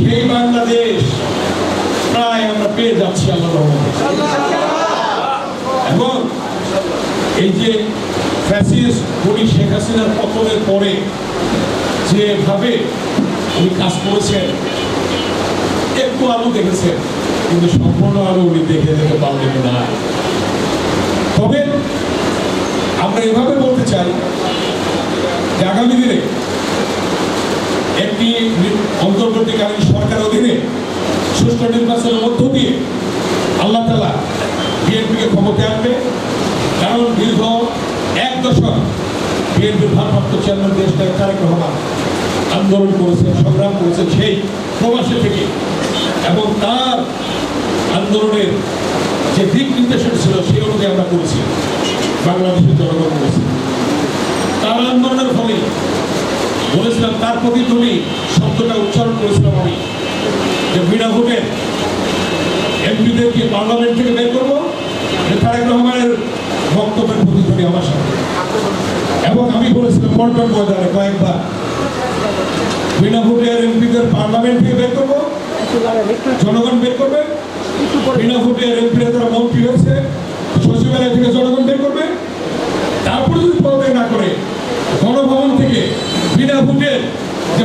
সেই বাংলাদেশ প্রায় আমরা পেয়ে যাচ্ছি আল্লাহ এবং এই যে ফ্যাসিস্ট উনি শেখ হাসিনার পতনের পরে যেভাবে উনি কাজ করেছেন, একটু আলো দেখেছেন, কিন্তু সম্পূর্ণ আলো উনি দেখে যেতে পারলেন না। তবে আমরা এভাবে বলতে চাই যে আগামী দিনে একটি অন্তর্বর্তীকালীন সরকার অধীনে সুষ্ঠু নির্বাচনের মধ্য দিয়ে আল্লাহ তালা বিএনপিকে ক্ষমতায় আনবে। কারণ দীর্ঘ এক দশক বিএনপির ভারপ্রাপ্ত চেয়ারম্যান দেশ নায়ক তারেক রহমান আন্দোলন করেছেন, সংগ্রাম করেছেন সেই প্রবাসে থেকে। এবং তার আন্দোলনের যে দিক নির্দেশন ছিল সেই অনুযায়ী আমরা করেছি। বাংলাদেশের জনগণ করেছে। তার আন্দোলনের ফলে বলেছিলাম, তার প্রতিধ্বনি শব্দটা উচ্চারণ করেছিলাম আমি। যে বিনা ভোটের এমপিদেরকে পার্লামেন্ট থেকে বের করব? তারেক রহমানের বক্তব্যের প্রতিধ্বনি আমার সাথে। এবং আমি বলেছিলাম, পল্টন ময়দানে কয়েকবার বিনা ভোটের এমপিদের পার্লামেন্ট থেকে বের করব। জনগণ বের করবে। বিনা ভোটের এমপিরা যারা মন্ত্রী হয়েছে, সচিবালয় থেকে জনগণ বের করবে তারপরে যদি পদত্যাগ না করে গণভবন থেকে বিনা ভোটের যে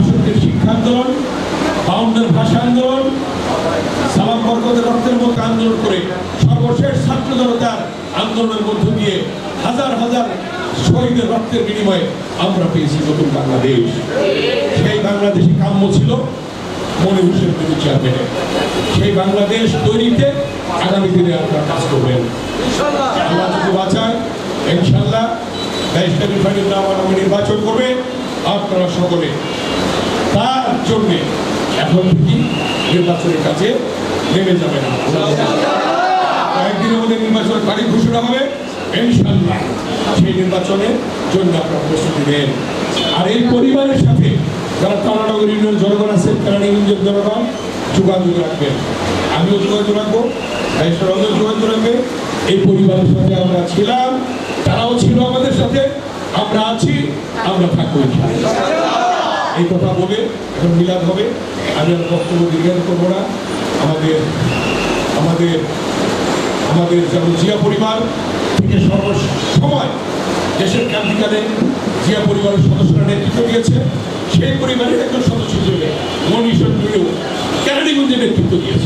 বাষট্টির শিক্ষা আন্দোলন বাউন্ডের ভাষা আন্দোলন সালাম বরকতের রক্তের মতো আন্দোলন করে সর্বশেষ ছাত্র জনতার আন্দোলনের মধ্য দিয়ে হাজার হাজার শহীদের রক্তের বিনিময়ে আমরা পেয়েছি নতুন বাংলাদেশ। সেই বাংলাদেশি কাম্য ছিল মনে হোসেন তিনি চেয়ারম্যানের সেই বাংলাদেশ তৈরিতে আগামী দিনে আপনারা কাজ করবেন। আল্লাহ যদি বাঁচায় ইনশাল্লাহ রিফাইনের নামানামে নির্বাচন করবে। আপনারা সকলে তার জন্যে এখন থেকে নির্বাচনের কাছে নেমে যাবেন কয়েকদিনের মধ্যে নির্বাচনের তারিখ ঘোষণা হবে ইনশাল্লাহ সেই নির্বাচনের জন্য আপনারা প্রস্তুতি নেন। আর এই পরিবারের সাথে যারা তারানগর ইউনিয়ন জনগণ আছে, তারা ইউনিয়ন জনগণ, যোগাযোগ রাখবেন। আমিও যোগাযোগ রাখব রাইসরাজও যোগাযোগ রাখবে। এই পরিবারের সাথে আমরা ছিলাম, তারাও ছিল আমাদের সাথে। আমরা আছি, আমরা থাকব এই কথা বলে এখন মিলাদ হবে। আমি আর বক্তব্য দীর্ঘায়িত করব না। আমাদের আমাদের আমাদের যেমন জিয়া পরিবার থেকে সর্বসময় দেশের ক্রান্তিকালে জিয়া পরিবারের সদস্যরা নেতৃত্ব দিয়েছে। সেই পরিবারের একজন সদস্য হিসেবে মনীষণ প্রিয় নেতৃত্ব দিয়েছে।